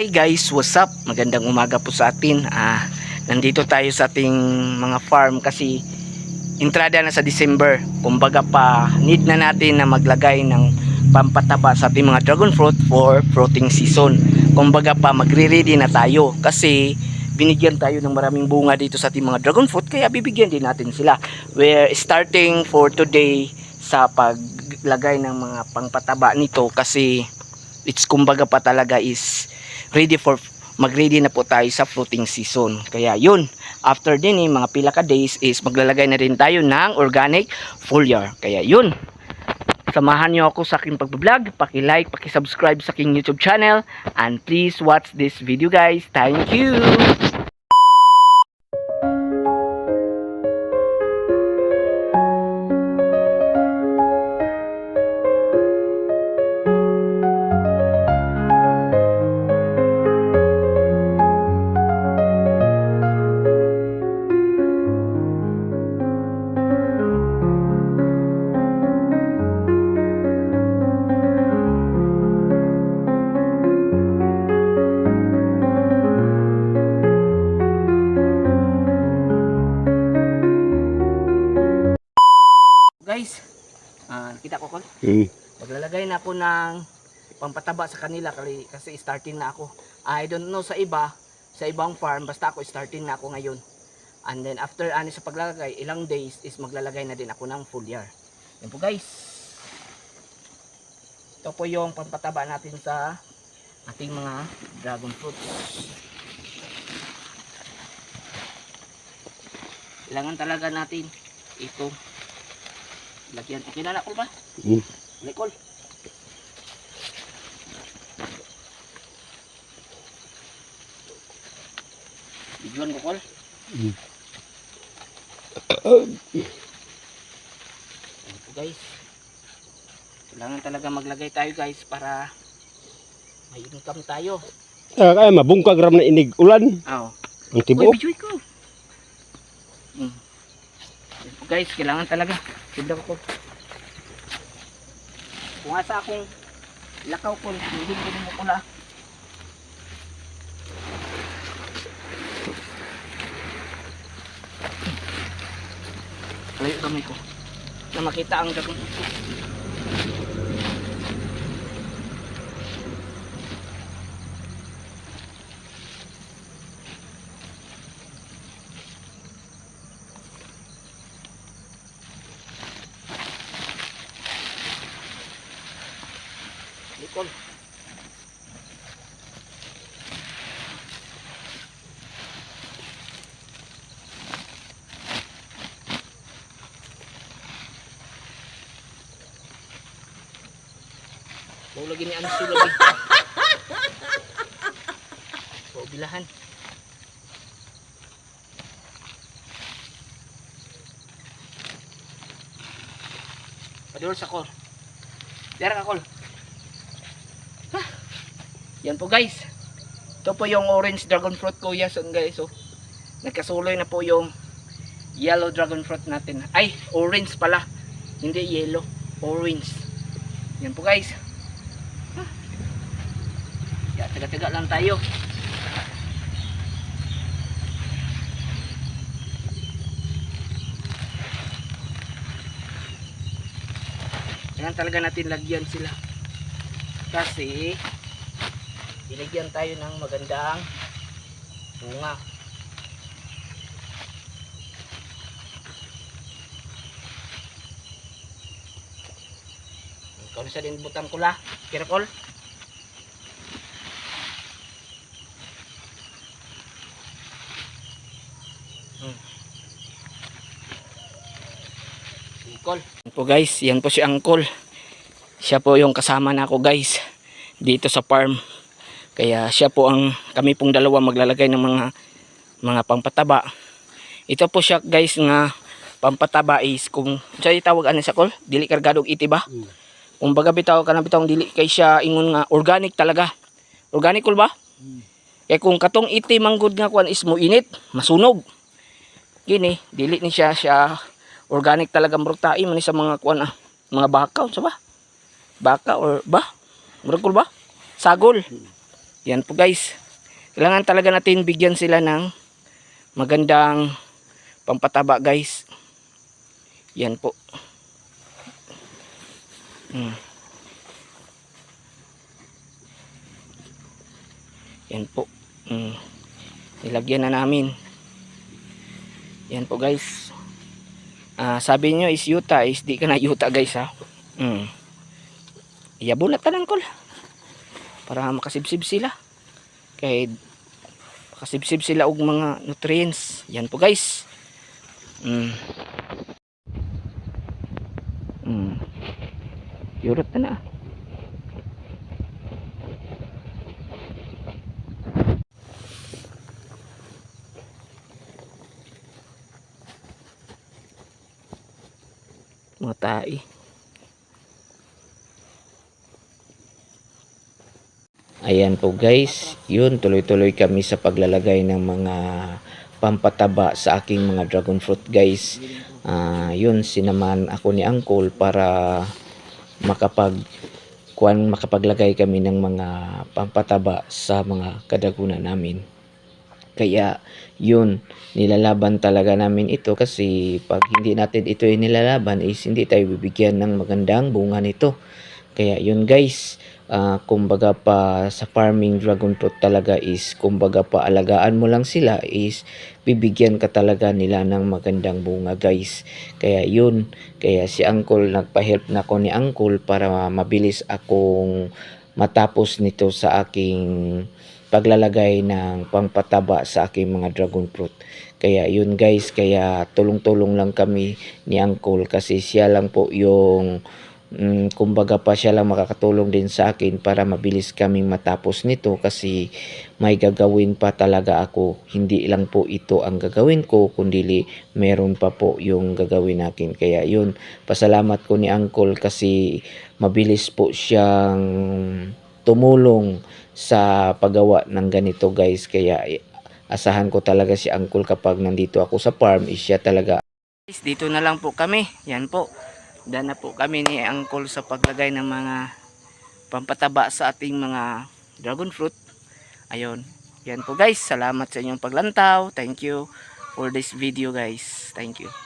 Hey guys, what's up? Magandang umaga po sa atin. Ah, nandito tayo sa ating mga farm kasi entrada na sa December. Kumbaga pa need na natin na maglagay ng pampataba sa ating mga dragon fruit for fruiting season. Kumbaga pa magre-ready na tayo kasi binigyan tayo ng maraming bunga dito sa ating mga dragon fruit kaya bibigyan din natin sila. We're starting for today sa paglagay ng mga pangpataba nito kasi it's kumbaga pa talaga is ready for mag-ready na po tayo sa fruiting season. Kaya yun, after din eh, mga pila ka days is maglalagay na rin tayo ng organic foliar. Kaya yun, samahan nyo ako sa aking pag-vlog. Paki-like, paki-subscribe sa aking YouTube channel. And please watch this video guys. Thank you! Guys, ah kita ko Col? Hmm. Maglalagay na ako ng pampataba sa kanila kasi, starting na ako. I don't know sa iba, sa ibang farm, basta ako starting na ako ngayon. And then after ani sa paglalagay, ilang days is maglalagay na din ako ng foliar. Yan po guys. Ito po yung pampataba natin sa ating mga dragon fruit. Kailangan talaga natin ito lagyan. Okay na na, Col ba? Hmm. Nicole. Bigyan ko, Col. Mm. Ito, guys. Kailangan talaga maglagay tayo, guys, para may income tayo. Ah, kaya mabungkag ram na inig ulan. Oh. Ang Uy, tibo. bijoy ko. Mm. Yan po, guys, kailangan talaga. Tignan ko. Kung asa akong lakaw ko, hindi ko mo pula. Layo kami ko. Na makita ang dragon. Nicole. Mau lagi ni Ansu lagi. Bawa bilahan. Padul sa call. Dara ka call. Yan po guys. Ito po yung orange dragon fruit ko yason guys. So, nagkasuloy na po yung yellow dragon fruit natin. Ay, orange pala. Hindi yellow. Orange. Yan po guys. Ya, taga-taga lang tayo. Kailangan talaga natin lagyan sila. Kasi Binigyan tayo ng magandang bunga. Ikaw sa din butang kula. Kirkol. Hmm. Angkol. Po guys, yan po si Angkol. Siya po yung kasama na ako guys dito sa farm. Kaya siya po ang kami pong dalawa maglalagay ng mga mga pampataba. Ito po siya guys nga pampataba is kung siya tawag ano sa kol, dili kargado og iti ba? Mm. Kung baga bitaw ka na bitaw dili kay siya ingon nga organic talaga. Organic kol ba? Kaya kung katong iti manggod nga kuan is mo init, masunog. Gini, dili ni siya siya organic talaga murugtai man sa mga kuan ah, mga baka sa ba? Baka or ba? Murag ba? Sagol. Yan po guys. Kailangan talaga natin bigyan sila ng magandang pampataba guys. Yan po. Mm. Yan po. Mm. Nilagyan na namin. Yan po guys. Ah, sabi nyo is yuta is di ka na yuta guys ha. Mm. Iyabo na tanan ko para makasibsib sila. Kay makasibsib sila og mga nutrients. Yan po guys. Mm. Mm. Yurot na na. Mga tae. Ayan po guys, yun tuloy-tuloy kami sa paglalagay ng mga pampataba sa aking mga dragon fruit guys. Ah, yun sinaman ako ni Uncle para makapag kuan makapaglagay kami ng mga pampataba sa mga kadagunan namin. Kaya yun, nilalaban talaga namin ito kasi pag hindi natin ito nilalaban is hindi tayo bibigyan ng magandang bunga nito. Kaya yun guys, ah, kumbaga pa sa farming dragon fruit talaga is kumbaga pa alagaan mo lang sila is bibigyan ka talaga nila ng magandang bunga guys. Kaya yun, kaya si uncle nagpa-help na ko ni uncle para mabilis akong matapos nito sa aking paglalagay ng pangpataba sa aking mga dragon fruit. Kaya yun guys, kaya tulong-tulong lang kami ni uncle kasi siya lang po yung mm, kumbaga pa siya lang makakatulong din sa akin para mabilis kaming matapos nito kasi may gagawin pa talaga ako. Hindi lang po ito ang gagawin ko, kundi meron pa po yung gagawin natin. Kaya yun, pasalamat ko ni Uncle kasi mabilis po siyang tumulong sa paggawa ng ganito guys. Kaya eh, asahan ko talaga si Uncle kapag nandito ako sa farm, is siya talaga. Dito na lang po kami. Yan po. Daan na po kami ni Uncle sa paglagay ng mga pampataba sa ating mga dragon fruit. Ayun. Yan po guys. Salamat sa inyong paglantaw. Thank you for this video guys. Thank you.